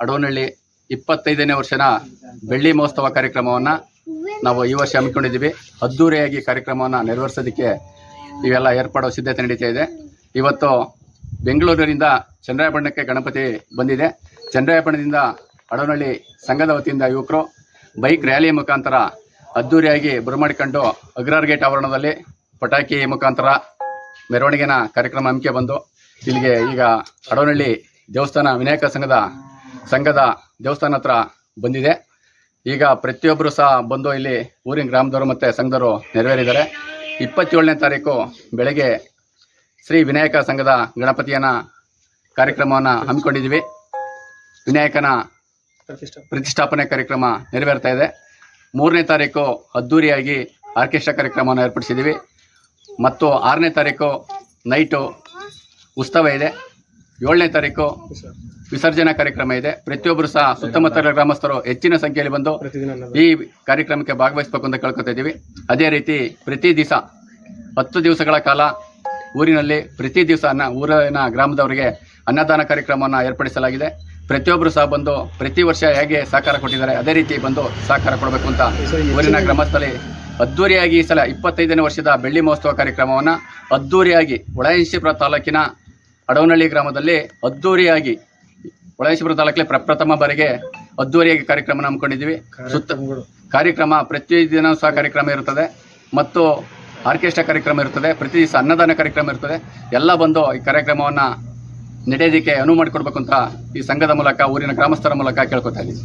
ಅಡೋನಳ್ಳಿ ಇಪ್ಪತ್ತೈದನೇ ವರ್ಷದ ಬೆಳ್ಳಿ ಮಹೋತ್ಸವ ಕಾರ್ಯಕ್ರಮವನ್ನು ನಾವು ಈ ವರ್ಷ ಹಮ್ಮಿಕೊಂಡಿದ್ದೀವಿ. ಅದ್ದೂರಿಯಾಗಿ ಕಾರ್ಯಕ್ರಮವನ್ನು ನೆರವೇರಿಸೋದಕ್ಕೆ ಇವೆಲ್ಲ ಏರ್ಪಾಡೋ ಸಿದ್ಧತೆ ನಡೀತಾ ಇದೆ. ಇವತ್ತು ಬೆಂಗಳೂರಿನಿಂದ ಚಂದ್ರಾಯಪಟ್ಟಣಕ್ಕೆ ಗಣಪತಿ ಬಂದಿದೆ. ಚಂದ್ರಾಯಪಟ್ಟಣದಿಂದ ಅಡವನಹಳ್ಳಿ ಸಂಘದ ವತಿಯಿಂದ ಯುವಕರು ಬೈಕ್ ರ್ಯಾಲಿ ಮುಖಾಂತರ ಅದ್ದೂರಿಯಾಗಿ ಬರಮಾಡಿಕೊಂಡು ಅಗ್ರಾರ್ ಗೇಟ್ ಆವರಣದಲ್ಲಿ ಪಟಾಕಿ ಮುಖಾಂತರ ಮೆರವಣಿಗೆನ ಕಾರ್ಯಕ್ರಮ ಹಮ್ಮಿಕೆ ಬಂದು, ಇಲ್ಲಿಗೆ ಈಗ ಅಡವನಹಳ್ಳಿ ದೇವಸ್ಥಾನ ವಿನಾಯಕ ಸಂಘದ ಸಂಘದ ದೇವಸ್ಥಾನ ಹತ್ರ ಬಂದಿದೆ. ಈಗ ಪ್ರತಿಯೊಬ್ಬರು ಸಹ ಬಂದು ಇಲ್ಲಿ ಊರಿನ ಗ್ರಾಮದವರು ಮತ್ತು ಸಂಘದವರು ನೆರವೇರಿದ್ದಾರೆ. ಇಪ್ಪತ್ತೇಳನೇ ತಾರೀಕು ಬೆಳಗ್ಗೆ ಶ್ರೀ ವಿನಾಯಕ ಸಂಘದ ಗಣಪತಿಯನ್ನ ಕಾರ್ಯಕ್ರಮವನ್ನು ಹಮ್ಮಿಕೊಂಡಿದ್ದೀವಿ. ವಿನಾಯಕನ ಪ್ರತಿಷ್ಠಾಪನೆ. ಕಾರ್ಯಕ್ರಮ ನೆರವೇರ್ತಾ ಇದೆ. ಮೂರನೇ ತಾರೀಕು ಅದ್ದೂರಿಯಾಗಿ ಆರ್ಕೆಸ್ಟ್ರಾ ಕಾರ್ಯಕ್ರಮವನ್ನು ಏರ್ಪಡಿಸಿದ್ದೀವಿ. ಮತ್ತು ಆರನೇ ತಾರೀಕು ನೈಟು ಉತ್ಸವ ಇದೆ. ಏಳನೇ ತಾರೀಕು ವಿಸರ್ಜನಾ ಕಾರ್ಯಕ್ರಮ ಇದೆ. ಪ್ರತಿಯೊಬ್ಬರು ಸಹ ಸುತ್ತಮುತ್ತಲ ಗ್ರಾಮಸ್ಥರು ಹೆಚ್ಚಿನ ಸಂಖ್ಯೆಯಲ್ಲಿ ಬಂದು ಈ ಕಾರ್ಯಕ್ರಮಕ್ಕೆ ಭಾಗವಹಿಸಬೇಕು ಅಂತ ಕೇಳ್ಕೊತಾ ಇದ್ದೀವಿ. ಅದೇ ರೀತಿ ಪ್ರತಿ ದಿವಸ ಹತ್ತು ದಿವಸಗಳ ಕಾಲ ಊರಿನಲ್ಲಿ ಪ್ರತಿ ದಿವಸ ಅನ್ನ ಊರಿನ ಗ್ರಾಮದವರಿಗೆ ಅನ್ನದಾನ ಕಾರ್ಯಕ್ರಮವನ್ನು ಏರ್ಪಡಿಸಲಾಗಿದೆ. ಪ್ರತಿಯೊಬ್ಬರು ಸಹ ಬಂದು ಪ್ರತಿ ವರ್ಷ ಹೇಗೆ ಸಹಕಾರ ಕೊಟ್ಟಿದ್ದಾರೆ ಅದೇ ರೀತಿ ಬಂದು ಸಹಕಾರ ಕೊಡಬೇಕು ಅಂತ ಊರಿನ ಗ್ರಾಮಸ್ಥರಲ್ಲಿ ಅದ್ದೂರಿಯಾಗಿ ಈ ಸಲ ಇಪ್ಪತ್ತೈದನೇ ವರ್ಷದ ಬೆಳ್ಳಿ ಮಹೋತ್ಸವ ಕಾರ್ಯಕ್ರಮವನ್ನು ಅದ್ದೂರಿಯಾಗಿ ಒಳಯಂಶಿಪುರ ತಾಲೂಕಿನ ಅಡವನಹಳ್ಳಿ ಗ್ರಾಮದಲ್ಲಿ ಅದ್ದೂರಿಯಾಗಿ ಒಳಯಂಶಿಪುರ ತಾಲೂಕಲ್ಲಿ ಪ್ರಪ್ರಥಮ ಬಾರಿಗೆ ಅದ್ದೂರಿಯಾಗಿ ಕಾರ್ಯಕ್ರಮ ಹಮ್ಮಿಕೊಂಡಿದ್ದೀವಿ. ಸುತ್ತ ಕಾರ್ಯಕ್ರಮ ಪ್ರತಿದಿನ ಸಹ ಕಾರ್ಯಕ್ರಮ ಇರುತ್ತದೆ. ಮತ್ತು ಆರ್ಕೆಸ್ಟ್ರಾ ಕಾರ್ಯಕ್ರಮ ಇರುತ್ತದೆ. ಪ್ರತಿ ದಿವಸ ಅನ್ನದಾನ ಕಾರ್ಯಕ್ರಮ ಇರ್ತದೆ ಎಲ್ಲ ಬಂದು ಈ ಕಾರ್ಯಕ್ರಮವನ್ನು ನಡೆಯೋದಕ್ಕೆ ಅನುವು ಮಾಡಿಕೊಡ್ಬೇಕು ಅಂತ ಈ ಸಂಘದ ಮೂಲಕ ಊರಿನ ಗ್ರಾಮಸ್ಥರ ಮೂಲಕ ಕೇಳ್ಕೊತಾ ಇದ್ದೀವಿ.